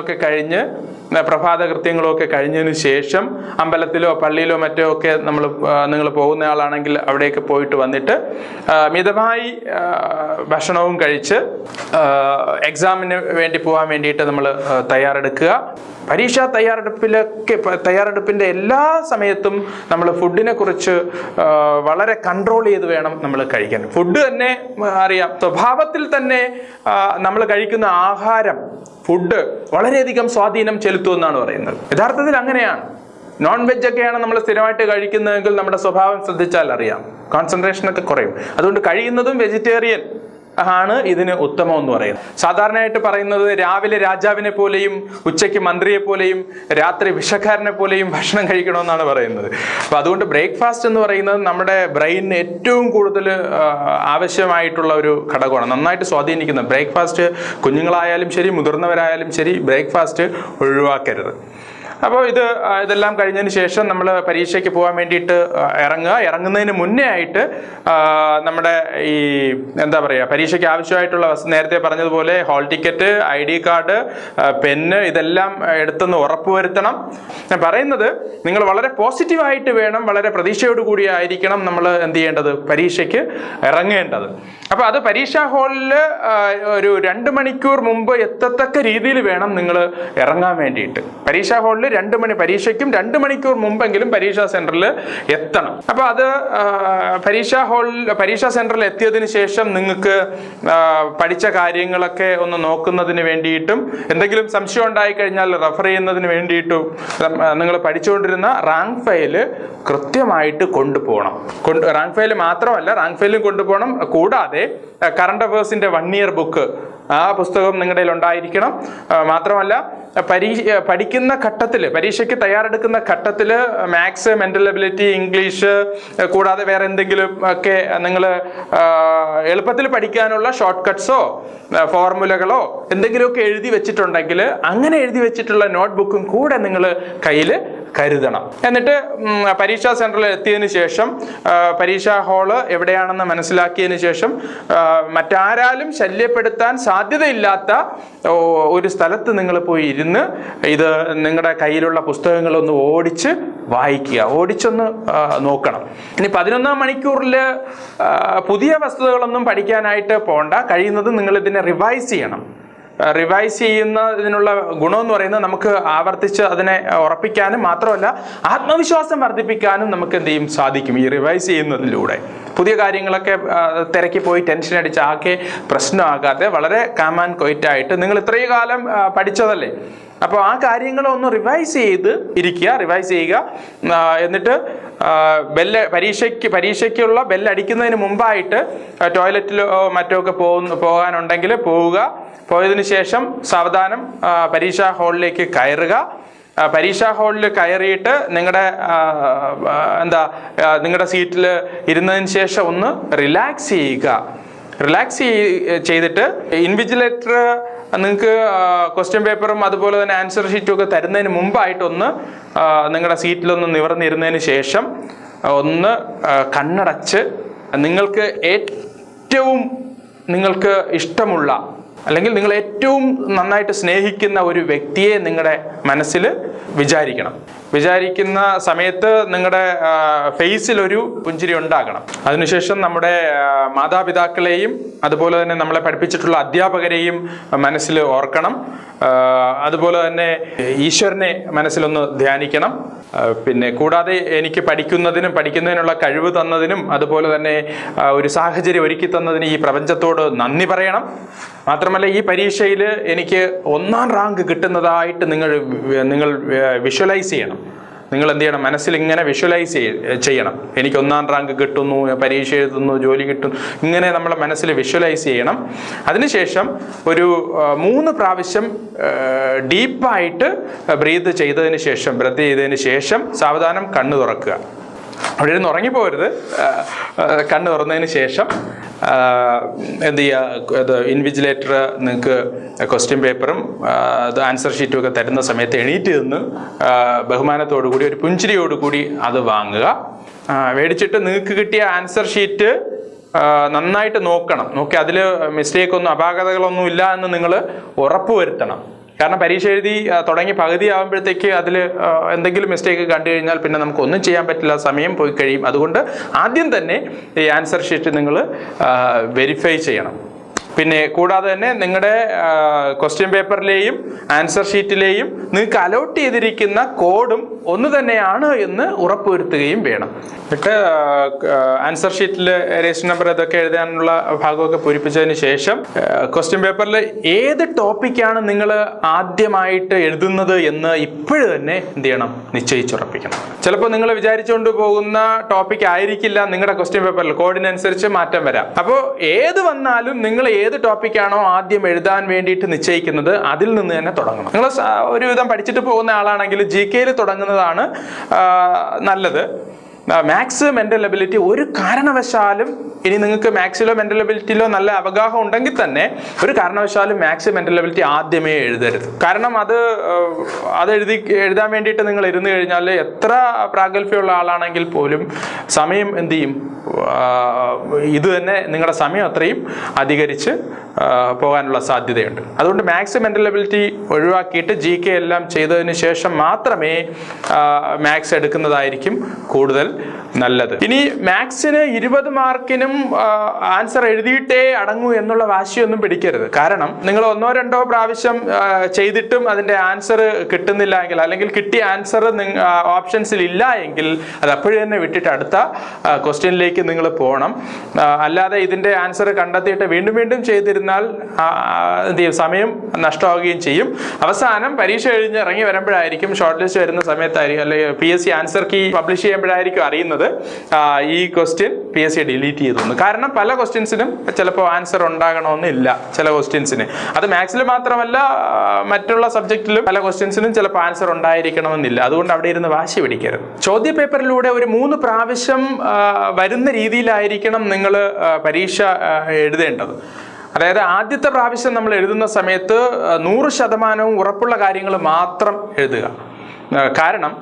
ഒക്കെ കഴിഞ്ഞ് പ്രഭാത കൃത്യങ്ങളൊക്കെ കഴിഞ്ഞതിന് ശേഷം അമ്പലത്തിലോ പള്ളിയിലോ മറ്റോ ഒക്കെ നമ്മൾ നിങ്ങൾ പോകുന്ന ആളാണെങ്കിൽ അവിടേക്ക് പോയിട്ട് വന്നിട്ട് മിതമായി ഭക്ഷണവും കഴിച്ച് എക്സാമിന് വേണ്ടി പോകാൻ വേണ്ടിയിട്ട് നമ്മൾ തയ്യാറെടുക്കുക. പരീക്ഷാ തയ്യാറെടുപ്പിലൊക്കെ തയ്യാറെടുപ്പിന്റെ എല്ലാ സമയത്തും നമ്മൾ ഫുഡിനെ കുറിച്ച് വളരെ കൺട്രോൾ ചെയ്ത് വേണം നമ്മൾ കഴിക്കാൻ. ഫുഡ് തന്നെ അറിയാം. സ്വഭാവത്തിൽ തന്നെ നമ്മൾ കഴിക്കുന്ന ആഹാരം ഫുഡ് വളരെയധികം സ്വാധീനം ചെലുത്തുമെന്നാണ് പറയുന്നത്. യഥാർത്ഥത്തിൽ അങ്ങനെയാണ്. നോൺ വെജ് ഒക്കെയാണ് നമ്മൾ സ്ഥിരമായിട്ട് കഴിക്കുന്നതെങ്കിൽ നമ്മുടെ സ്വഭാവം ശ്രദ്ധിച്ചാൽ അറിയാം. കോൺസെൻട്രേഷൻ ഒക്കെ കുറയും. അതുകൊണ്ട് കഴിയുന്നതും വെജിറ്റേറിയൻ ആണ് ഇതിന് ഉത്തമം എന്ന് പറയുന്നത്. സാധാരണയായിട്ട് പറയുന്നത് രാവിലെ രാജാവിനെ പോലെയും ഉച്ചയ്ക്ക് മന്ത്രിയെ പോലെയും രാത്രി വിഷക്കാരനെ പോലെയും ഭക്ഷണം കഴിക്കണമെന്നാണ് പറയുന്നത്. അപ്പോൾ അതുകൊണ്ട് ബ്രേക്ക്ഫാസ്റ്റ് എന്ന് പറയുന്നത് നമ്മുടെ ബ്രെയിനിന് ഏറ്റവും കൂടുതൽ ആവശ്യമായിട്ടുള്ള ഒരു ഘടകമാണ്. നന്നായിട്ട് സ്വാധീനിക്കുന്ന ബ്രേക്ക്ഫാസ്റ്റ് കുഞ്ഞുങ്ങളായാലും ശരി മുതിർന്നവരായാലും ശരി ബ്രേക്ക്ഫാസ്റ്റ് ഒഴിവാക്കരുത്. അപ്പോൾ ഇത് ഇതെല്ലാം കഴിഞ്ഞതിന് ശേഷം നമ്മൾ പരീക്ഷയ്ക്ക് പോകാൻ വേണ്ടിയിട്ട് ഇറങ്ങുക. ഇറങ്ങുന്നതിന് മുന്നേ ആയിട്ട് നമ്മുടെ ഈ എന്താ പറയുക പരീക്ഷയ്ക്ക് ആവശ്യമായിട്ടുള്ള നേരത്തെ പറഞ്ഞതുപോലെ hall ticket I D card pen ഇതെല്ലാം എടുത്തെന്ന് ഉറപ്പുവരുത്തണം ഞാൻ പറയുന്നത് നിങ്ങൾ വളരെ പോസിറ്റീവായിട്ട് വേണം വളരെ പ്രതീക്ഷയോടുകൂടി ആയിരിക്കണം നമ്മൾ എന്ത് ചെയ്യേണ്ടത്? പരീക്ഷയ്ക്ക് ഇറങ്ങേണ്ടത്. അപ്പോൾ അത് പരീക്ഷാ ഹാളിൽ ഒരു രണ്ട് മണിക്കൂർ മുമ്പ് എത്തത്തക്ക രീതിയിൽ വേണം നിങ്ങൾ ഇറങ്ങാൻ വേണ്ടിയിട്ട്. പരീക്ഷാ ഹാളിൽ രണ്ട് മണി പരീക്ഷയ്ക്കും രണ്ട് മണിക്കൂർ മുമ്പെങ്കിലും പരീക്ഷാ സെന്ററിൽ എത്തണം. അപ്പോൾ അത് പരീക്ഷാ ഹാളിൽ പരീക്ഷാ സെന്ററിൽ എത്തിയതിന് ശേഷം നിങ്ങൾക്ക് പഠിച്ച കാര്യങ്ങളൊക്കെ ഒന്ന് നോക്കുന്നതിന് വേണ്ടിയിട്ടും എന്തെങ്കിലും സംശയം ഉണ്ടായി കഴിഞ്ഞാൽ റെഫർ ചെയ്യുന്നതിന് വേണ്ടിയിട്ടും നിങ്ങൾ പഠിച്ചുകൊണ്ടിരുന്ന റാങ്ക് ഫയൽ കൃത്യമായിട്ട് കൊണ്ടുപോകണം. കൊണ്ട് റാങ്ക് ഫയൽ മാത്രമല്ല റാങ്ക് ഫയലും കൊണ്ടുപോകണം. കൂടാതെ കറണ്ട് അഫേഴ്സിന്റെ വൺ ഇയർ ബുക്ക് ആ പുസ്തകം നിങ്ങളുടെ ഉണ്ടായിരിക്കണം. മാത്രമല്ല പരീക്ഷ പഠിക്കുന്ന ഘട്ടത്തിൽ പരീക്ഷയ്ക്ക് തയ്യാറെടുക്കുന്ന ഘട്ടത്തിൽ മാത്സ് മെന്റൽ എബിലിറ്റി ഇംഗ്ലീഷ് കൂടാതെ വേറെ എന്തെങ്കിലും ഒക്കെ നിങ്ങൾ എളുപ്പത്തിൽ പഠിക്കാനുള്ള ഷോർട്ട് കട്ട്സോ ഫോർമുലകളോ എന്തെങ്കിലുമൊക്കെ എഴുതി വെച്ചിട്ടുണ്ടെങ്കിൽ അങ്ങനെ എഴുതി വെച്ചിട്ടുള്ള നോട്ട്ബുക്കും കൂടെ നിങ്ങൾ കയ്യിൽ കരുതണം. എന്നിട്ട് പരീക്ഷാ സെന്ററിൽ എത്തിയതിന് ശേഷം പരീക്ഷാ ഹാൾ എവിടെയാണെന്ന് മനസ്സിലാക്കിയതിനു ശേഷം മറ്റാരാലും ശല്യപ്പെടുത്താൻ സാധ്യതയില്ലാത്ത ഒരു സ്ഥലത്ത് നിങ്ങൾ പോയി ഇരുന്ന് ഇത് നിങ്ങളുടെ കയ്യിലുള്ള പുസ്തകങ്ങളൊന്ന് ഓടിച്ച് വായിക്കുക. ഓടിച്ചൊന്ന് നോക്കണം. ഇനി പതിനൊന്നാം മണിക്കൂറിൽ പുതിയ വസ്തുതകളൊന്നും പഠിക്കാനായിട്ട് പോണ്ട. കഴിയുന്നത് നിങ്ങൾ ഇതിനെ റിവൈസ് ചെയ്യണം. റിവൈസ് ചെയ്യുന്നതിനുള്ള ഗുണം എന്ന് പറയുന്നത് നമുക്ക് ആവർത്തിച്ച് അതിനെ ഉറപ്പിക്കാനും മാത്രമല്ല ആത്മവിശ്വാസം വർദ്ധിപ്പിക്കാനും നമുക്ക് എന്ത് ചെയ്യും സാധിക്കും ഈ റിവൈസ് ചെയ്യുന്നതിലൂടെ. പുതിയ കാര്യങ്ങളൊക്കെ തിരക്കി പോയി ടെൻഷൻ അടിച്ച് ആകെ പ്രശ്നമാകാതെ വളരെ കാമാൻ ആൻഡ് ആയിട്ട് നിങ്ങൾ ഇത്രയും കാലം പഠിച്ചതല്ലേ? അപ്പോൾ ആ കാര്യങ്ങൾ ഒന്ന് റിവൈസ് ചെയ്ത് ഇരിക്കുക റിവൈസ് ചെയ്യുക. എന്നിട്ട് ബെല്ല് പരീക്ഷയ്ക്ക് പരീക്ഷയ്ക്കുള്ള ബെല്ലടിക്കുന്നതിന് മുമ്പായിട്ട് ടോയ്ലറ്റിലോ മറ്റോ ഒക്കെ പോകുന്ന പോകാനുണ്ടെങ്കിൽ പോവുക. പോയതിന് ശേഷം സാവധാനം പരീക്ഷാ ഹാളിലേക്ക് കയറുക. പരീക്ഷാ ഹാളിൽ കയറിയിട്ട് നിങ്ങളുടെ എന്താ നിങ്ങളുടെ സീറ്റിൽ ഇരുന്നതിന് ശേഷം ഒന്ന് റിലാക്സ് ചെയ്യുക. റിലാക്സ് ചെയ്തിട്ട് ഇൻവിജിലേറ്റർ നിങ്ങൾക്ക് ക്വസ്റ്റ്യൻ പേപ്പറും അതുപോലെ തന്നെ ആൻസർ ഷീറ്റും ഒക്കെ തരുന്നതിന് മുമ്പായിട്ടൊന്ന് നിങ്ങളുടെ സീറ്റിലൊന്ന് നിവർന്നിരുന്നതിന് ശേഷം ഒന്ന് കണ്ണടച്ച് നിങ്ങൾക്ക് ഏറ്റവും നിങ്ങൾക്ക് ഇഷ്ടമുള്ള അല്ലെങ്കിൽ നിങ്ങൾ ഏറ്റവും നന്നായിട്ട് സ്നേഹിക്കുന്ന ഒരു വ്യക്തിയെ നിങ്ങളുടെ മനസ്സിൽ വിചാരിക്കണം. വിചാരിക്കുന്ന സമയത്ത് നിങ്ങളുടെ ഫേസിൽ ഒരു പുഞ്ചിരി ഉണ്ടാകണം. അതിനുശേഷം നമ്മുടെ മാതാപിതാക്കളെയും അതുപോലെ തന്നെ നമ്മളെ പഠിപ്പിച്ചിട്ടുള്ള അധ്യാപകരെയും മനസ്സിൽ ഓർക്കണം. അതുപോലെ തന്നെ ഈശ്വരനെ മനസ്സിലൊന്ന് ധ്യാനിക്കണം. പിന്നെ കൂടാതെ എനിക്ക് പഠിക്കുന്നതിനും പഠിക്കുന്നതിനുള്ള കഴിവ് തന്നതിനും അതുപോലെ തന്നെ ഒരു സാഹചര്യം ഒരുക്കി തന്നതിന് ഈ പ്രപഞ്ചത്തോട് നന്ദി പറയണം. മാത്രമല്ല ഈ പരീക്ഷയിൽ എനിക്ക് ഒന്നാം റാങ്ക് കിട്ടുന്നതായിട്ട് നിങ്ങൾ നിങ്ങൾ വിഷ്വലൈസ് ചെയ്യണം. നിങ്ങൾ എന്ത് ചെയ്യണം മനസ്സിൽ ഇങ്ങനെ വിഷ്വലൈസ് ചെയ്യണം. എനിക്ക് ഒന്നാം റാങ്ക് കിട്ടുന്നു പരീക്ഷ എഴുതുന്നു ജോലി കിട്ടുന്നു. ഇങ്ങനെ നമ്മളെ മനസ്സിൽ വിഷ്വലൈസ് ചെയ്യണം. അതിനുശേഷം ഒരു മൂന്ന് പ്രാവശ്യം ഡീപ്പായിട്ട് ബ്രീത്ത് ചെയ്തതിന് ശേഷം ബ്രത്ത് ചെയ്തതിന് ശേഷം സാവധാനം കണ്ണു തുറക്കുക. അവിടെ ഇരുന്ന് ഉറങ്ങിപ്പോരുത് കണ്ണു തുറന്നതിന് ശേഷം എന്ത് ചെയ്യുക ഇത് ഇൻവിജിലേറ്റർ നിങ്ങൾക്ക് ക്വസ്റ്റ്യൻ പേപ്പറും അത് ആൻസർ ഷീറ്റും ഒക്കെ തരുന്ന സമയത്ത് എണീറ്റ് നിന്ന് ബഹുമാനത്തോടു കൂടി ഒരു പുഞ്ചിരിയോടു കൂടി അത് വാങ്ങുക. മേടിച്ചിട്ട് നിങ്ങൾക്ക് കിട്ടിയ ആൻസർ ഷീറ്റ് നന്നായിട്ട് നോക്കണം. നോക്കി അതിൽ മിസ്റ്റേക്കൊന്നും അപാകതകളൊന്നും ഇല്ല എന്ന് നിങ്ങൾ ഉറപ്പുവരുത്തണം. കാരണം പരീക്ഷ എഴുതി തുടങ്ങി പകുതി ആകുമ്പോഴത്തേക്ക് അതിൽ എന്തെങ്കിലും മിസ്റ്റേക്ക് കണ്ടു കഴിഞ്ഞാൽ പിന്നെ നമുക്ക് ഒന്നും ചെയ്യാൻ പറ്റില്ല സമയം പോയി കഴിയും. അതുകൊണ്ട് ആദ്യം തന്നെ ഈ ആൻസർ ഷീറ്റ് നിങ്ങൾ വെരിഫൈ ചെയ്യണം. പിന്നെ കൂടാതെ തന്നെ നിങ്ങളുടെ ക്വസ്റ്റ്യൻ പേപ്പറിലെയും ആൻസർ ഷീറ്റിലെയും നിങ്ങൾക്ക് അലോട്ട് ചെയ്തിരിക്കുന്ന കോഡും ഒന്ന് തന്നെയാണ് എന്ന് ഉറപ്പുവരുത്തുകയും വേണം. എന്നിട്ട് ആൻസർ ഷീറ്റിൽ രജിസ്റ്റർ നമ്പർ ഇതൊക്കെ എഴുതാനുള്ള ഭാഗമൊക്കെ പൂരിപ്പിച്ചതിന് ശേഷം ക്വസ്റ്റ്യൻ പേപ്പറിൽ ഏത് ടോപ്പിക്കാണ് നിങ്ങൾ ആദ്യമായിട്ട് എഴുതുന്നത് എന്ന് ഇപ്പോഴും തന്നെ എന്ത് ചെയ്യണം? നിശ്ചയിച്ചുറപ്പിക്കണം. ചിലപ്പോൾ നിങ്ങൾ വിചാരിച്ചുകൊണ്ട് പോകുന്ന ടോപ്പിക് ആയിരിക്കില്ല നിങ്ങളുടെ ക്വസ്റ്റ്യൻ പേപ്പറിൽ കോഡിനനുസരിച്ച് മാറ്റം വരാം. അപ്പോൾ ഏത് വന്നാലും നിങ്ങൾ ഏത് ടോപ്പിക്കാണോ ആദ്യം എഴുതാൻ വേണ്ടിയിട്ട് നിശ്ചയിക്കുന്നത് അതിൽ നിന്ന് തന്നെ തുടങ്ങണം. നിങ്ങൾ ഒരുവിധം പഠിച്ചിട്ട് പോകുന്ന ആളാണെങ്കിൽ ജി കെയിൽ തുടങ്ങുന്നതാണ് നല്ലത്. മാത്സ് മെന്റൽ എബിലിറ്റി ഒരു കാരണവശാലും ഇനി നിങ്ങൾക്ക് മാത്സിലോ മെന്റൽ എബിലിറ്റിയിലോ നല്ല അവഗാഹം ഉണ്ടെങ്കിൽ തന്നെ ഒരു കാരണവശാലും മാത്സ് മെന്റൽ എബിലിറ്റി ആദ്യമേ എഴുതരുത്. കാരണം അത് അത് എഴുതി എഴുതാൻ വേണ്ടിയിട്ട് നിങ്ങൾ ഇരുന്ന് കഴിഞ്ഞാൽ എത്ര പ്രാഗൽഭ്യമുള്ള ആളാണെങ്കിൽ പോലും സമയം എന്ത് ചെയ്യും? ഇത് തന്നെ നിങ്ങളുടെ സമയം അത്രയും അധികരിച്ച് പോകാനുള്ള സാധ്യതയുണ്ട്. അതുകൊണ്ട് മാത്സ് മെന്റൽ എബിലിറ്റി ഒഴിവാക്കിയിട്ട് ജി കെ എല്ലാം ചെയ്തതിന് ശേഷം മാത്രമേ മാത്സ് എടുക്കുന്നതായിരിക്കും കൂടുതൽ നല്ലത്. ഇനി മാത്സിന് ഇരുപത് മാർക്കിനും ആൻസർ എഴുതിയിട്ടേ അടങ്ങൂ എന്നുള്ള വാശിയൊന്നും പിടിക്കരുത്. കാരണം നിങ്ങൾ ഒന്നോ രണ്ടോ പ്രാവശ്യം ചെയ്തിട്ടും അതിന്റെ ആൻസർ കിട്ടുന്നില്ല എങ്കിൽ അല്ലെങ്കിൽ കിട്ടിയ ആൻസർ ഓപ്ഷൻസിൽ ഇല്ല എങ്കിൽ അത് അപ്പോഴും തന്നെ വിട്ടിട്ട് അടുത്ത ക്വസ്റ്റ്യനിലേക്ക് നിങ്ങൾ പോകണം അല്ലാതെ ഇതിന്റെ ആൻസർ കണ്ടെത്തിയിട്ട് വീണ്ടും വീണ്ടും ചെയ്തിരുന്നാൽ എന്ത് ചെയ്യും? സമയം നഷ്ടമാവുകയും ചെയ്യും. അവസാനം പരീക്ഷ കഴിഞ്ഞ് ഇറങ്ങി വരുമ്പോഴായിരിക്കും ഷോർട്ട് ലിസ്റ്റ് വരുന്ന സമയത്തായിരിക്കും അല്ലെങ്കിൽ P S C answer key publish ചെയ്യുമ്പോഴായിരിക്കും അറിയുന്നത്. ഈ question P S C delete ചെയ്തു കാരണം പല ക്വസ്റ്റ്യൻസിനും ചിലപ്പോൾ ആൻസർ ഉണ്ടാകണമെന്നില്ല ചില ക്വസ്റ്റ്യൻസിന് അത് മാത്സിൽ മാത്രമല്ല മറ്റുള്ള സബ്ജക്റ്റിലും പല ക്വസ്റ്റ്യൻസിനും ചിലപ്പോൾ ആൻസർ ഉണ്ടായിരിക്കണമെന്നില്ല. അതുകൊണ്ട് അവിടെ ഇരുന്ന് വാശി പിടിക്കരുത്. ചോദ്യ പേപ്പറിലൂടെ ഒരു മൂന്ന് പ്രാവശ്യം വരുന്ന രീതിയിലായിരിക്കണം നിങ്ങൾ പരീക്ഷ എഴുതേണ്ടത്. അതായത് ആദ്യത്തെ പ്രാവശ്യം നമ്മൾ എഴുതുന്ന സമയത്ത് നൂറ് ശതമാനവും ഉറപ്പുള്ള കാര്യങ്ങൾ മാത്രം എഴുതുക. കാരണം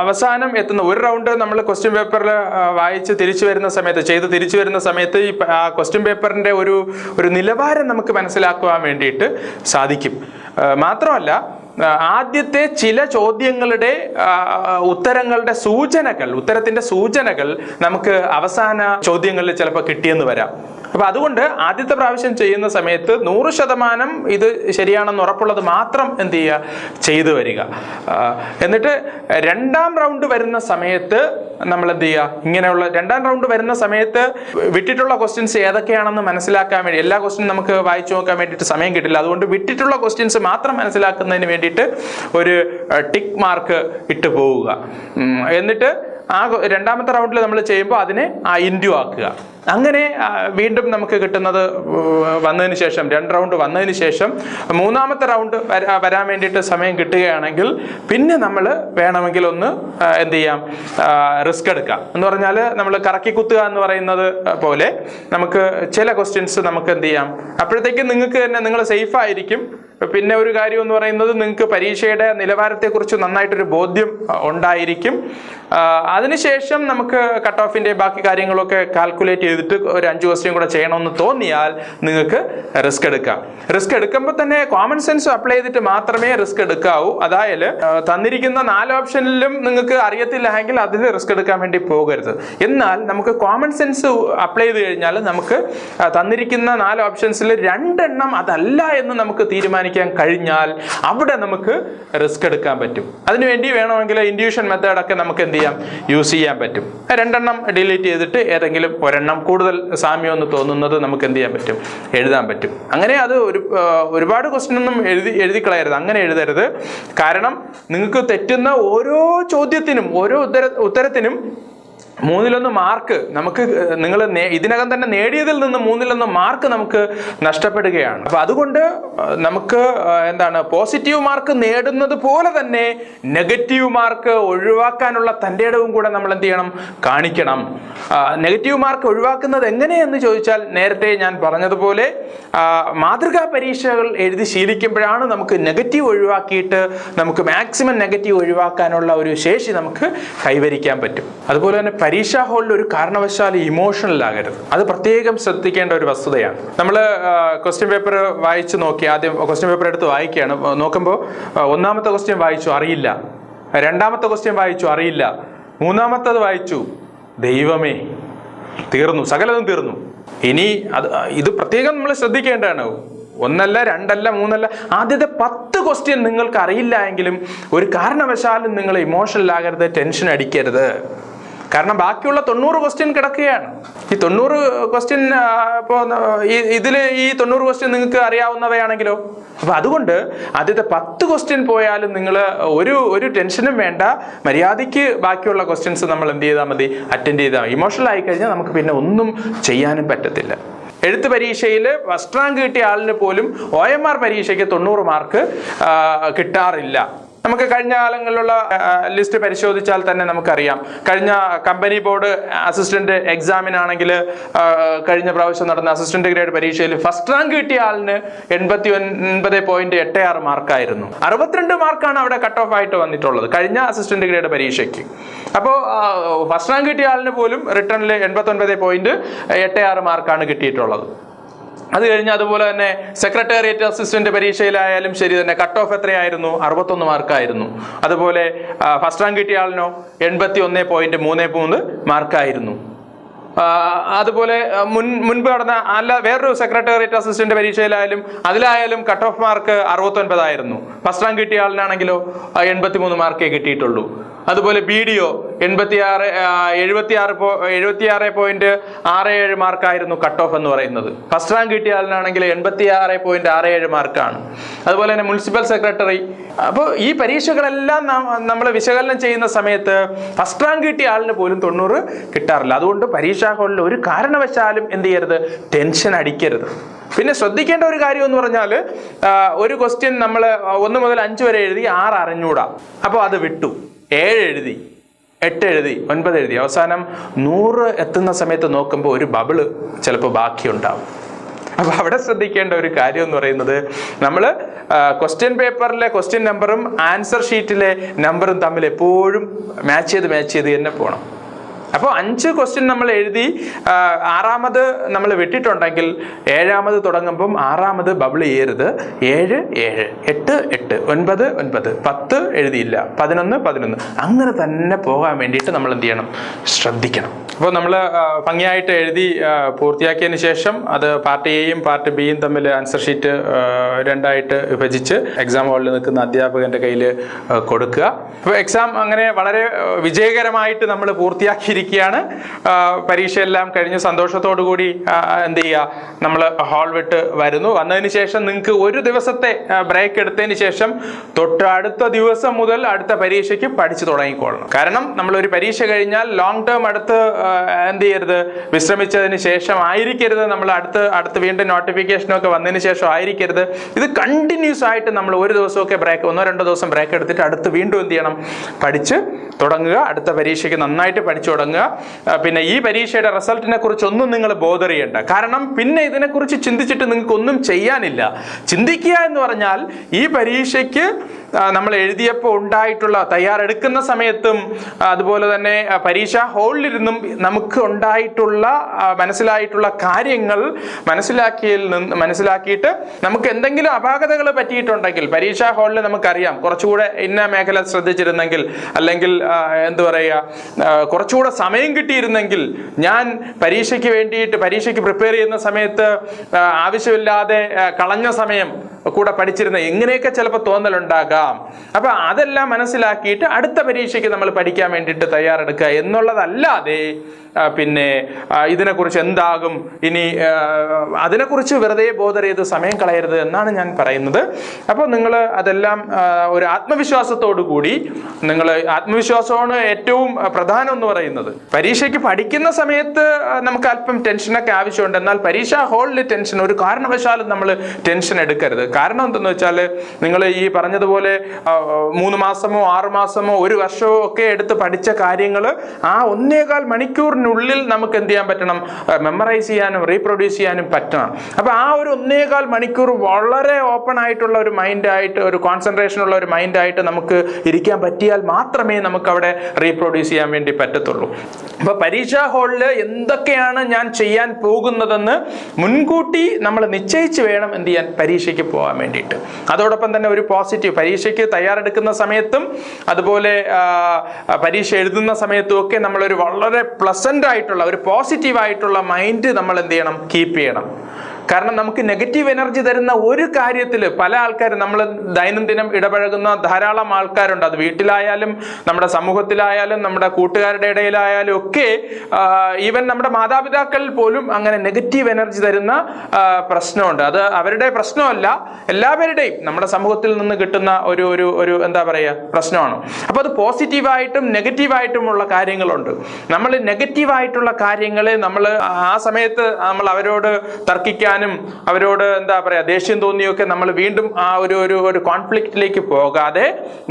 അവസാനം എത്തുന്ന ഒരു റൗണ്ട് നമ്മൾ ക്വസ്റ്റ്യൻ പേപ്പറിൽ വായിച്ച് തിരിച്ചു വരുന്ന സമയത്ത് ചെയ്ത് തിരിച്ചു വരുന്ന സമയത്ത് ഈ ആ ക്വസ്റ്റ്യൻ പേപ്പറിന്റെ ഒരു ഒരു നിലവാരം നമുക്ക് മനസ്സിലാക്കുവാൻ വേണ്ടിയിട്ട് സാധിക്കും. മാത്രമല്ല ആദ്യത്തെ ചില ചോദ്യങ്ങളുടെ ഉത്തരങ്ങളുടെ സൂചനകൾ ഉത്തരത്തിന്റെ സൂചനകൾ നമുക്ക് അവസാന ചോദ്യങ്ങളിൽ ചിലപ്പോൾ കിട്ടിയെന്ന് വരാം. അപ്പൊ അതുകൊണ്ട് ആദ്യത്തെ പ്രാവശ്യം ചെയ്യുന്ന സമയത്ത് നൂറ് ശതമാനം ഇത് ശരിയാണെന്ന് ഉറപ്പുള്ളത് മാത്രം എന്ത് ചെയ്യുക? ചെയ്തു വരിക. എന്നിട്ട് രണ്ടാം റൗണ്ട് വരുന്ന സമയത്ത് നമ്മൾ എന്ത് ചെയ്യുക? ഇങ്ങനെയുള്ള രണ്ടാം റൗണ്ട് വരുന്ന സമയത്ത് വിട്ടിട്ടുള്ള ക്വസ്റ്റ്യൻസ് ഏതൊക്കെയാണെന്ന് മനസ്സിലാക്കാൻ വേണ്ടി എല്ലാ ക്വസ്റ്റ്യൻ നമുക്ക് വായിച്ചു നോക്കാൻ വേണ്ടിയിട്ട് സമയം കിട്ടില്ല. അതുകൊണ്ട് വിട്ടിട്ടുള്ള ക്വസ്റ്റ്യൻസ് മാത്രം മനസ്സിലാക്കുന്നതിന് വേണ്ടിയിട്ട് ഒരു ടിക്ക് മാർക്ക് ഇട്ട് പോവുക. എന്നിട്ട് ആ രണ്ടാമത്തെ റൗണ്ടിൽ നമ്മൾ ചെയ്യുമ്പോൾ അതിനെ ആ ഇൻഡ്യൂ ആക്കുക. അങ്ങനെ വീണ്ടും നമുക്ക് കിട്ടുന്നത് വന്നതിന് ശേഷം രണ്ട് റൗണ്ട് വന്നതിന് ശേഷം മൂന്നാമത്തെ റൗണ്ട് വരാ- വരാൻ വേണ്ടിയിട്ട് സമയം കിട്ടുകയാണെങ്കിൽ പിന്നെ നമ്മൾ വേണമെങ്കിൽ ഒന്ന് എന്ത് ചെയ്യാം റിസ്ക് എടുക്കാം. എന്ന് പറഞ്ഞാൽ നമ്മൾ കറക്കി കുത്തുക എന്ന് പറയുന്നത് പോലെ നമുക്ക് ചില ക്വസ്റ്റ്യൻസ് നമുക്ക് എന്ത് ചെയ്യാം. അപ്പോഴത്തേക്കും നിങ്ങൾക്ക് തന്നെ നിങ്ങൾ സേഫ് ആയിരിക്കും. പിന്നെ ഒരു കാര്യം എന്ന് പറയുന്നത് നിങ്ങൾക്ക് പരീക്ഷയുടെ നിലവാരത്തെക്കുറിച്ച് നന്നായിട്ടൊരു ബോധ്യം ഉണ്ടായിരിക്കും. അതിനുശേഷം നമുക്ക് കട്ട് ഓഫിന്റെ ബാക്കി കാര്യങ്ങളൊക്കെ കാൽക്കുലേറ്റ് ചെയ്തിട്ട് ഒരു അഞ്ച് ക്വസ്റ്റ്യൻ കൂടെ ചെയ്യണമെന്ന് തോന്നിയാൽ നിങ്ങൾക്ക് റിസ്ക് എടുക്കാം. റിസ്ക് എടുക്കുമ്പോൾ തന്നെ കോമൺ സെൻസ് അപ്ലൈ ചെയ്തിട്ട് മാത്രമേ റിസ്ക് എടുക്കാവൂ. അതായത് തന്നിരിക്കുന്ന നാല് ഓപ്ഷനിലും നിങ്ങൾക്ക് അറിയത്തില്ല എങ്കിൽ അതിൽ റിസ്ക് എടുക്കാൻ വേണ്ടി പോകരുത്. എന്നാൽ നമുക്ക് കോമൺ സെൻസ് അപ്ലൈ ചെയ്ത് കഴിഞ്ഞാൽ നമുക്ക് തന്നിരിക്കുന്ന നാല് ഓപ്ഷൻസിൽ രണ്ടെണ്ണം അതല്ല എന്ന് നമുക്ക് തീരുമാനിക്കാൻ കഴിഞ്ഞാൽ അവിടെ നമുക്ക് റിസ്ക് എടുക്കാൻ പറ്റും. അതിനുവേണ്ടി വേണമെങ്കിൽ ഇൻഡ്യൂഷൻ മെത്തേഡൊക്കെ നമുക്ക് എന്ത് ചെയ്യാം? യൂസ് ചെയ്യാൻ പറ്റും. രണ്ടെണ്ണം ഡിലീറ്റ് ചെയ്തിട്ട് ഏതെങ്കിലും ഒരെണ്ണം കൂടുതൽ സാമ്യം എന്ന് തോന്നുന്നത് നമുക്ക് എന്ത് ചെയ്യാൻ പറ്റും? എഴുതാൻ പറ്റും. അങ്ങനെ അത് ഒരു ഒരുപാട് ക്വസ്റ്റ്യൻ ഒന്നും എഴുതി എഴുതി കളയരുത് അങ്ങനെ എഴുതരുത്. കാരണം നിങ്ങൾക്ക് തെറ്റുന്ന ഓരോ ചോദ്യത്തിനും ഓരോ ഉത്തര ഉത്തരത്തിനും മൂന്നിലൊന്ന് മാർക്ക് നമുക്ക് നിങ്ങൾ ഇതിനകം തന്നെ നേടിയതിൽ നിന്ന് മൂന്നിലൊന്ന് മാർക്ക് നമുക്ക് നഷ്ടപ്പെടുകയാണ്. അപ്പൊ അതുകൊണ്ട് നമുക്ക് എന്താണ് പോസിറ്റീവ് മാർക്ക് നേടുന്നത് പോലെ തന്നെ നെഗറ്റീവ് മാർക്ക് ഒഴിവാക്കാനുള്ള തന്റെ ഇടവും കൂടെ നമ്മൾ എന്ത് ചെയ്യണം? കാണിക്കണം. നെഗറ്റീവ് മാർക്ക് ഒഴിവാക്കുന്നത് എങ്ങനെയെന്ന് ചോദിച്ചാൽ നേരത്തെ ഞാൻ പറഞ്ഞതുപോലെ മാതൃകാ പരീക്ഷകൾ എഴുതി ശീലിക്കുമ്പോഴാണ് നമുക്ക് നെഗറ്റീവ് ഒഴിവാക്കിയിട്ട് നമുക്ക് മാക്സിമം നെഗറ്റീവ് ഒഴിവാക്കാനുള്ള ഒരു ശേഷി നമുക്ക് കൈവരിക്കാൻ പറ്റും. അതുപോലെ തന്നെ പരീക്ഷാ ഹാളിൽ ഒരു കാരണവശാൽ ഇമോഷണൽ ആകരുത് അത് പ്രത്യേകം ശ്രദ്ധിക്കേണ്ട ഒരു വസ്തുതയാണ്. നമ്മൾ ക്വസ്റ്റ്യൻ പേപ്പർ വായിച്ചു നോക്കി ആദ്യം ക്വസ്റ്റ്യൻ പേപ്പർ എടുത്ത് വായിക്കുകയാണ്. നോക്കുമ്പോൾ ഒന്നാമത്തെ ക്വസ്റ്റ്യൻ വായിച്ചു അറിയില്ല. രണ്ടാമത്തെ ക്വസ്റ്റ്യൻ വായിച്ചു അറിയില്ല. മൂന്നാമത്തത് വായിച്ചു ദൈവമേ തീർന്നു. സകലതും തീർന്നു. ഇനി അത് ഇത് പ്രത്യേകം നമ്മൾ ശ്രദ്ധിക്കേണ്ടതാണ്. ഒന്നല്ല രണ്ടല്ല മൂന്നല്ല ആദ്യത്തെ പത്ത് ക്വസ്റ്റ്യൻ നിങ്ങൾക്ക് അറിയില്ല എങ്കിലും ഒരു കാരണവശാലും നിങ്ങൾ ഇമോഷണൽ ആകരുത് ടെൻഷൻ അടിക്കരുത്. കാരണം ബാക്കിയുള്ള തൊണ്ണൂറ് ക്വസ്റ്റ്യൻ കിടക്കുകയാണ്. ഈ തൊണ്ണൂറ് ക്വസ്റ്റ്യൻ ഇപ്പോൾ ഇതിൽ ഈ തൊണ്ണൂറ് ക്വസ്റ്റ്യൻ നിങ്ങൾക്ക് അറിയാവുന്നവയാണെങ്കിലോ? അപ്പൊ അതുകൊണ്ട് ആദ്യത്തെ പത്ത് ക്വസ്റ്റ്യൻ പോയാലും നിങ്ങൾ ഒരു ഒരു ടെൻഷനും വേണ്ട. മര്യാദയ്ക്ക് ബാക്കിയുള്ള ക്വസ്റ്റ്യൻസ് നമ്മൾ എന്ത് ചെയ്താൽ മതി? അറ്റൻഡ് ചെയ്താൽ ഇമോഷണൽ ആയി കഴിഞ്ഞാൽ നമുക്ക് പിന്നെ ഒന്നും ചെയ്യാനും പറ്റത്തില്ല. എഴുത്ത് പരീക്ഷയിൽ ഫസ്റ്റ് റാങ്ക് കിട്ടിയ ആളിന് പോലും ഒ എം ആർ പരീക്ഷയ്ക്ക് തൊണ്ണൂറ് മാർക്ക് കിട്ടാറില്ല. നമുക്ക് കഴിഞ്ഞ കാലങ്ങളിലുള്ള ലിസ്റ്റ് പരിശോധിച്ചാൽ തന്നെ നമുക്കറിയാം. കഴിഞ്ഞ കമ്പനി ബോർഡ് അസിസ്റ്റന്റ് എക്സാമിനാണെങ്കിൽ കഴിഞ്ഞ പ്രാവശ്യം നടന്ന അസിസ്റ്റന്റ് ഗ്രേഡ് പരീക്ഷയിൽ ഫസ്റ്റ് റാങ്ക് കിട്ടിയ ആളിന് എൺപത്തി ഒൻപത് പോയിന്റ് എട്ട് ആറ് മാർക്കായിരുന്നു. അറുപത്തിരണ്ട് മാർക്കാണ് അവിടെ കട്ട് ഓഫ് ആയിട്ട് വന്നിട്ടുള്ളത് കഴിഞ്ഞ അസിസ്റ്റന്റ് ഗ്രേഡ് പരീക്ഷയ്ക്ക്. അപ്പോൾ ഫസ്റ്റ് റാങ്ക് കിട്ടിയ ആളിന് പോലും റിട്ടേണിൽ എൺപത്തി ഒൻപത് പോയിന്റ് എട്ട് ആറ് മാർക്കാണ് കിട്ടിയിട്ടുള്ളത്. അത് കഴിഞ്ഞ് അതുപോലെ തന്നെ സെക്രട്ടേറിയറ്റ് അസിസ്റ്റന്റ് പരീക്ഷയിലായാലും ശരി തന്നെ കട്ട് ഓഫ് എത്രയായിരുന്നു? അറുപത്തൊന്ന് മാർക്കായിരുന്നു അതുപോലെ ഫസ്റ്റ് റാങ്ക് കിട്ടിയ ആളിനോ എൺപത്തി ഒന്ന് പോയിന്റ് മൂന്ന് മൂന്ന് മാർക്കായിരുന്നു അതുപോലെ മുൻ മുൻപ് നടന്ന അല്ല വേറൊരു സെക്രട്ടേറിയറ്റ് അസിസ്റ്റന്റ് പരീക്ഷയിലായാലും അതിലായാലും കട്ട് ഓഫ് മാർക്ക് അറുപത്തൊൻപതായിരുന്നു. ഫസ്റ്റ് റാങ്ക് കിട്ടിയ ആളിനാണെങ്കിലോ എൺപത്തി മൂന്ന് മാർക്കേ കിട്ടിയിട്ടുള്ളൂ. അതുപോലെ ബി ഡി ഒ എൺപത്തി ആറ് എഴുപത്തി ആറ് എഴുപത്തി ആറ് പോയിന്റ് ആറ് ഏഴ് മാർക്കായിരുന്നു കട്ട് ഓഫ് എന്ന് പറയുന്നത്. ഫസ്റ്റ് റാങ്ക് കിട്ടിയ ആളിനാണെങ്കിൽ എൺപത്തി ആറ് പോയിന്റ് ആറ് ഏഴ് മാർക്കാണ്. അതുപോലെ തന്നെ മുനിസിപ്പൽ സെക്രട്ടറി അപ്പോൾ ഈ പരീക്ഷകളെല്ലാം നമ്മൾ വിശകലനം ചെയ്യുന്ന സമയത്ത് ഫസ്റ്റ് റാങ്ക് കിട്ടിയ ആളിന് പോലും തൊണ്ണൂറ് കിട്ടാറില്ല. അതുകൊണ്ട് പരീക്ഷാ ഹാളിൽ ഒരു കാരണവശാലും എന്ത് ചെയ്യരുത്? ടെൻഷൻ അടിക്കരുത്. പിന്നെ ശ്രദ്ധിക്കേണ്ട ഒരു കാര്യം എന്ന് പറഞ്ഞാൽ ഒരു ക്വസ്റ്റ്യൻ നമ്മൾ ഒന്ന് മുതൽ അഞ്ച് വരെ എഴുതി ആറ് അറിഞ്ഞൂടാ. അപ്പോൾ അത് വിട്ടു. ഏഴ് എഴുതി. എട്ട് എഴുതി ഒൻപത് എഴുതി അവസാനം നൂറ് എത്തുന്ന സമയത്ത് നോക്കുമ്പോൾ ഒരു ബബിൾ ചിലപ്പോൾ ബാക്കിയുണ്ടാവും. അപ്പോൾ അവിടെ ശ്രദ്ധിക്കേണ്ട ഒരു കാര്യം എന്ന് പറയുന്നത് നമ്മൾ ക്വസ്റ്റ്യൻ പേപ്പറിലെ ക്വസ്റ്റ്യൻ നമ്പറും ആൻസർ ഷീറ്റിലെ നമ്പറും തമ്മിൽ എപ്പോഴും മാച്ച് ചെയ്ത് മാച്ച് ചെയ്ത് തന്നെ പോകണം അപ്പോൾ അഞ്ച് ക്വസ്റ്റ്യൻ നമ്മൾ എഴുതി ആറാമത് നമ്മൾ വിട്ടിട്ടുണ്ടെങ്കിൽ ഏഴാമത് തുടങ്ങുമ്പം ആറാമത് ബബിൾ ചെയ്യരുത്. ഏഴ് ഏഴ്. എട്ട് എട്ട്. ഒൻപത് ഒൻപത്. പത്ത് എഴുതിയില്ല. പതിനൊന്ന് പതിനൊന്ന്. അങ്ങനെ തന്നെ പോകാൻ വേണ്ടിയിട്ട് നമ്മൾ എന്ത് ചെയ്യണം? ശ്രദ്ധിക്കണം. അപ്പോൾ നമ്മൾ ഭംഗിയായിട്ട് എഴുതി പൂർത്തിയാക്കിയതിന് ശേഷം അത് പാർട്ടി എയും പാർട്ടി ബിയും തമ്മിൽ ആൻസർ ഷീറ്റ് രണ്ടായിട്ട് വിഭജിച്ച് എക്സാം ഹാളിൽ നിൽക്കുന്ന അധ്യാപകന്റെ കയ്യിൽ കൊടുക്കുക. അപ്പോൾ എക്സാം അങ്ങനെ വളരെ വിജയകരമായിട്ട് നമ്മൾ പൂർത്തിയാക്കിയിരിക്കുകയാണ് ആ, പരീക്ഷയെല്ലാം കഴിഞ്ഞ് സന്തോഷത്തോടു കൂടി എന്ത് ചെയ്യുക നമ്മൾ ഹാൾ വിട്ട് വരുന്നു. വന്നതിന് ശേഷം നിങ്ങൾക്ക് ഒരു ദിവസത്തെ ബ്രേക്ക് എടുത്തതിന് ശേഷം തൊട്ട് അടുത്ത ദിവസം മുതൽ അടുത്ത പരീക്ഷയ്ക്ക് പഠിച്ചു തുടങ്ങിക്കോളണം. കാരണം നമ്മൾ ഒരു പരീക്ഷ കഴിഞ്ഞാൽ ലോങ് ടേം അടുത്ത് എന്ത് ചെയ്യരുത് വിശ്രമിച്ചതിന് ശേഷം ആയിരിക്കരുത്. നമ്മൾ അടുത്ത് അടുത്ത് വീണ്ടും നോട്ടിഫിക്കേഷനൊക്കെ വന്നതിന് ശേഷം ആയിരിക്കരുത്. ഇത് കണ്ടിന്യൂസ് ആയിട്ട് നമ്മൾ ഒരു ദിവസമൊക്കെ ബ്രേക്ക് ഒന്നോ രണ്ടോ ദിവസം ബ്രേക്ക് എടുത്തിട്ട് അടുത്ത് വീണ്ടും എന്ത് ചെയ്യണം പഠിച്ച് തുടങ്ങുക. അടുത്ത പരീക്ഷയ്ക്ക് നന്നായിട്ട് പഠിച്ചു തുടങ്ങുക. ആ, പിന്നെ ഈ പരീക്ഷയുടെ റിസൾട്ടിനെ കുറിച്ച് ഒന്നും നിങ്ങൾ ബോധർ ചെയ്യണ്ട കാരണം പിന്നെ ഇതിനെക്കുറിച്ച് ചിന്തിച്ചിട്ട് നിങ്ങൾക്ക് ഒന്നും ചെയ്യാനില്ല. ചിന്തിക്കുക എന്ന് പറഞ്ഞാൽ ഈ പരീക്ഷയ്ക്ക് നമ്മൾ എഴുതിയപ്പോൾ ഉണ്ടായിട്ടുള്ള തയ്യാറെടുക്കുന്ന സമയത്തും അതുപോലെ തന്നെ പരീക്ഷ ഹോളിലിരുന്നും നമുക്ക് ഉണ്ടായിട്ടുള്ള മനസ്സിലായിട്ടുള്ള കാര്യങ്ങൾ മനസ്സിലാക്കിയിൽ നിന്ന് മനസ്സിലാക്കിയിട്ട് നമുക്ക് എന്തെങ്കിലും അപാകതകൾ പറ്റിയിട്ടുണ്ടെങ്കിൽ പരീക്ഷാ ഹാളിൽ നമുക്കറിയാം കുറച്ചുകൂടെ ഇന്ന മേഖല ശ്രദ്ധിച്ചിരുന്നെങ്കിൽ അല്ലെങ്കിൽ എന്തു പറയുക കുറച്ചുകൂടെ സമയം കിട്ടിയിരുന്നെങ്കിൽ ഞാൻ പരീക്ഷയ്ക്ക് വേണ്ടിയിട്ട് പരീക്ഷയ്ക്ക് പ്രിപ്പയർ ചെയ്യുന്ന സമയത്ത് ആവശ്യമില്ലാതെ കളഞ്ഞ സമയം കൂടെ പഠിച്ചിരുന്ന എങ്ങനെയൊക്കെ ചിലപ്പോൾ തോന്നലുണ്ടാകാം. അപ്പൊ അതെല്ലാം മനസ്സിലാക്കിയിട്ട് അടുത്ത പരീക്ഷയ്ക്ക് നമ്മൾ പഠിക്കാൻ വേണ്ടിയിട്ട് തയ്യാറെടുക്കുക എന്നുള്ളതല്ലാതെ പിന്നെ ഇതിനെക്കുറിച്ച് എന്താകും? ഇനി അതിനെക്കുറിച്ച് വെറുതെ ബോധർ ചെയ്ത് സമയം കളയരുത് എന്നാണ് ഞാൻ പറയുന്നത്. അപ്പോൾ നിങ്ങൾ അതെല്ലാം ഒരു ആത്മവിശ്വാസത്തോടു കൂടി നിങ്ങൾ ആത്മവിശ്വാസമാണ് ഏറ്റവും പ്രധാനം എന്ന് പറയുന്നത്. പരീക്ഷയ്ക്ക് പഠിക്കുന്ന സമയത്ത് നമുക്ക് അല്പം ടെൻഷനൊക്കെ ആവശ്യമുണ്ട്. എന്നാൽ പരീക്ഷാ ഹോളിൽ ടെൻഷൻ ഒരു കാരണവശാലും നമ്മൾ ടെൻഷൻ എടുക്കരുത്. കാരണം എന്തെന്ന് വെച്ചാൽ നിങ്ങൾ ഈ പറഞ്ഞതുപോലെ മൂന്ന് മാസമോ ആറ് മാസമോ ഒരു വർഷമോ ഒക്കെ എടുത്ത് പഠിച്ച കാര്യങ്ങൾ ആ ഒന്നേകാൽ മണിക്കൂറിനുള്ളിൽ മണിക്കൂറിനുള്ളിൽ നമുക്ക് എന്ത് ചെയ്യാൻ പറ്റണം? മെമ്മറൈസ് ചെയ്യാനും റീപ്രൊഡ്യൂസ് ചെയ്യാനും പറ്റണം. അപ്പോൾ ആ ഒരു ഒന്നേകാൽ മണിക്കൂർ വളരെ ഓപ്പൺ ആയിട്ടുള്ള ഒരു മൈൻഡായിട്ട് ഒരു കോൺസെൻട്രേഷൻ ഉള്ള ഒരു മൈൻഡായിട്ട് നമുക്ക് ഇരിക്കാൻ പറ്റിയാൽ മാത്രമേ നമുക്ക് അവിടെ റീപ്രൊഡ്യൂസ് ചെയ്യാൻ വേണ്ടി പറ്റത്തുള്ളൂ. അപ്പോൾ പരീക്ഷാ ഹാളിൽ എന്തൊക്കെയാണ് ഞാൻ ചെയ്യാൻ പോകുന്നതെന്ന് മുൻകൂട്ടി നമ്മൾ നിശ്ചയിച്ച് വേണം എന്ത് ചെയ്യാൻ പരീക്ഷയ്ക്ക് പോകാൻ വേണ്ടിയിട്ട്. അതോടൊപ്പം തന്നെ ഒരു പോസിറ്റീവ് പരീക്ഷയ്ക്ക് തയ്യാറെടുക്കുന്ന സമയത്തും അതുപോലെ പരീക്ഷ എഴുതുന്ന സമയത്തും ഒക്കെ നമ്മളൊരു വളരെ പ്ലസന്റ് ആയിട്ടുള്ള ഒരു പോസിറ്റീവ് ആയിട്ടുള്ള മൈൻഡ് നമ്മൾ എന്ത് ചെയ്യണം? കീപ്പ് ചെയ്യണം. കാരണം നമുക്ക് നെഗറ്റീവ് എനർജി തരുന്ന ഒരു കാര്യത്തിൽ പല ആൾക്കാരും നമ്മൾ ദൈനംദിനം ഇടപഴകുന്ന ധാരാളം ആൾക്കാരുണ്ട്. അത് വീട്ടിലായാലും നമ്മുടെ സമൂഹത്തിലായാലും നമ്മുടെ കൂട്ടുകാരുടെ ഇടയിലായാലും ഒക്കെ ഈവൻ നമ്മുടെ മാതാപിതാക്കളിൽ പോലും അങ്ങനെ നെഗറ്റീവ് എനർജി തരുന്ന പ്രശ്നമുണ്ട്. അത് അവരുടെ പ്രശ്നമല്ല എല്ലാവരുടെയും നമ്മുടെ സമൂഹത്തിൽ നിന്ന് കിട്ടുന്ന ഒരു ഒരു ഒരു എന്താ പറയുക പ്രശ്നമാണ്. അപ്പോൾ അത് പോസിറ്റീവായിട്ടും നെഗറ്റീവായിട്ടുമുള്ള കാര്യങ്ങളുണ്ട്. നമ്മൾ നെഗറ്റീവായിട്ടുള്ള കാര്യങ്ങളെ നമ്മൾ ആ സമയത്ത് നമ്മൾ അവരോട് തർക്കിക്കാനും അവരോട് എന്താ പറയാ ദേഷ്യം തോന്നിയൊക്കെ നമ്മൾ വീണ്ടും ആ ഒരു ഒരു ഒരു കോൺഫ്ലിക്റ്റിലേക്ക് പോകാതെ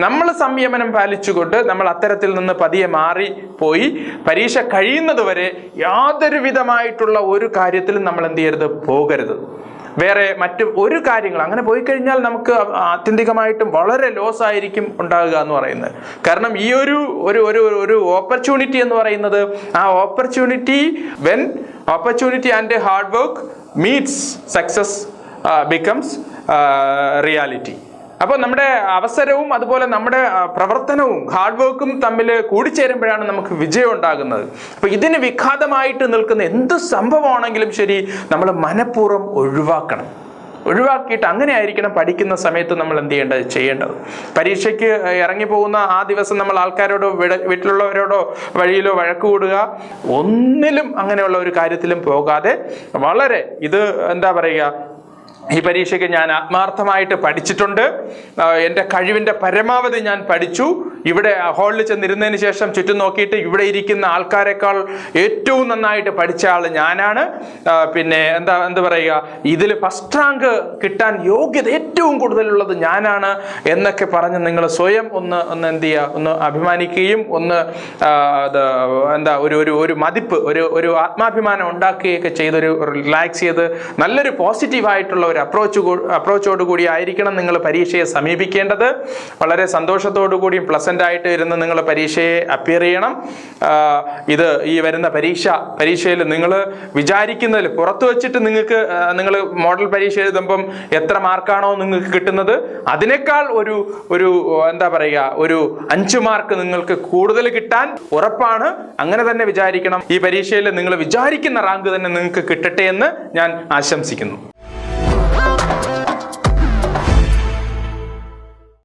നമ്മൾ സംയമനം പാലിച്ചുകൊണ്ട് നമ്മൾ അത്തരത്തിൽ നിന്ന് പതിയെ മാറി പോയി. പരീക്ഷ കഴിയുന്നതുവരെ യാതൊരു വിധമായിട്ടുള്ള ഒരു കാര്യത്തിലും നമ്മൾ എന്ത് ചെയ്യരുത്? പോകരുത്. വേറെ മറ്റ് ഒരു കാര്യങ്ങൾ അങ്ങനെ പോയി കഴിഞ്ഞാൽ നമുക്ക് ആത്യന്തികമായിട്ടും വളരെ ലോസ് ആയിരിക്കും ഉണ്ടാകുക എന്ന് പറയുന്നത്. കാരണം ഈ ഒരു ഒരു ഒരു ഒരു ഓപ്പർച്യൂണിറ്റി എന്ന് പറയുന്നത് ആ opportunity when opportunity and hard work meets success becomes reality അപ്പോൾ നമ്മുടെ അവസരവും അതുപോലെ നമ്മുടെ പ്രവർത്തനവും ഹാർഡ് വർക്കും തമ്മിൽ കൂടിച്ചേരുമ്പോഴാണ് നമുക്ക് വിജയം ഉണ്ടാകുന്നത്. അപ്പോൾ ഇതിന് വിഘാതമായിട്ട് നിൽക്കുന്ന എന്ത് സംഭവമാണെങ്കിലും ശരി നമ്മൾ മനഃപൂർവം ഒഴിവാക്കണം. ഒഴിവാക്കിയിട്ട് അങ്ങനെ ആയിരിക്കണം പഠിക്കുന്ന സമയത്ത് നമ്മൾ എന്ത് ചെയ്യേണ്ടത്? ചെയ്യേണ്ടത്. പരീക്ഷയ്ക്ക് ഇറങ്ങി പോകുന്ന ആ ദിവസം നമ്മൾ ആൾക്കാരോടോ വീട് വീട്ടിലുള്ളവരോടോ വഴിയിലോ വഴക്ക് കൂടുക ഒന്നിലും അങ്ങനെയുള്ള ഒരു കാര്യത്തിലും പോകാതെ വളരെ ഇത് എന്താ പറയുക? ഈ പരീക്ഷയ്ക്ക് ഞാൻ ആത്മാർത്ഥമായിട്ട് പഠിച്ചിട്ടുണ്ട്. എന്റെ കഴിവിന്റെ പരമാവധി ഞാൻ പഠിച്ചു. ഇവിടെ ഹാളിൽ ചെന്നിരുന്നതിന് ശേഷം ചുറ്റും നോക്കിയിട്ട് ഇവിടെ ഇരിക്കുന്ന ആൾക്കാരെക്കാൾ ഏറ്റവും നന്നായിട്ട് പഠിച്ച ആൾ ഞാനാണ്. പിന്നെ എന്താ എന്താ പറയുക ഇതിൽ ഫസ്റ്റ് റാങ്ക് കിട്ടാൻ യോഗ്യത ഏറ്റവും കൂടുതലുള്ളത് ഞാനാണ് എന്നൊക്കെ പറഞ്ഞ് നിങ്ങൾ സ്വയം ഒന്ന് ഒന്ന് എന്ത് ചെയ്യുക ഒന്ന് അഭിമാനിക്കുകയും ഒന്ന് എന്താ ഒരു ഒരു ഒരു മതിപ്പ് ഒരു ഒരു ആത്മാഭിമാനം ഉണ്ടാക്കുകയൊക്കെ ചെയ്തൊരു റിലാക്സ് ചെയ്ത് നല്ലൊരു പോസിറ്റീവായിട്ടുള്ള ഒരു അപ്രോച്ച് അപ്രോച്ചോട് കൂടി ആയിരിക്കണം നിങ്ങൾ പരീക്ഷയെ സമീപിക്കേണ്ടത്. വളരെ സന്തോഷത്തോടു കൂടിയും പ്ലസന്റ് ആയിട്ട് ഇരുന്ന് നിങ്ങൾ പരീക്ഷയെ അപ്പിയർ ചെയ്യണം. ഇത് ഈ വരുന്ന പരീക്ഷ പരീക്ഷയിൽ നിങ്ങൾ വിചാരിക്കുന്നതിൽ പുറത്തു വെച്ചിട്ട് നിങ്ങൾക്ക് നിങ്ങൾ മോഡൽ പരീക്ഷ എഴുതുമ്പം എത്ര മാർക്കാണോ നിങ്ങൾക്ക് കിട്ടുന്നത്. അതിനേക്കാൾ ഒരു ഒരു എന്താ പറയുക ഒരു അഞ്ച് മാർക്ക് നിങ്ങൾക്ക് കൂടുതൽ കിട്ടാൻ ഉറപ്പാണ്. അങ്ങനെ തന്നെ വിചാരിക്കണം. ഈ പരീക്ഷയിൽ നിങ്ങൾ വിചാരിക്കുന്ന റാങ്ക് തന്നെ നിങ്ങൾക്ക് കിട്ടട്ടെ എന്ന് ഞാൻ ആശംസിക്കുന്നു.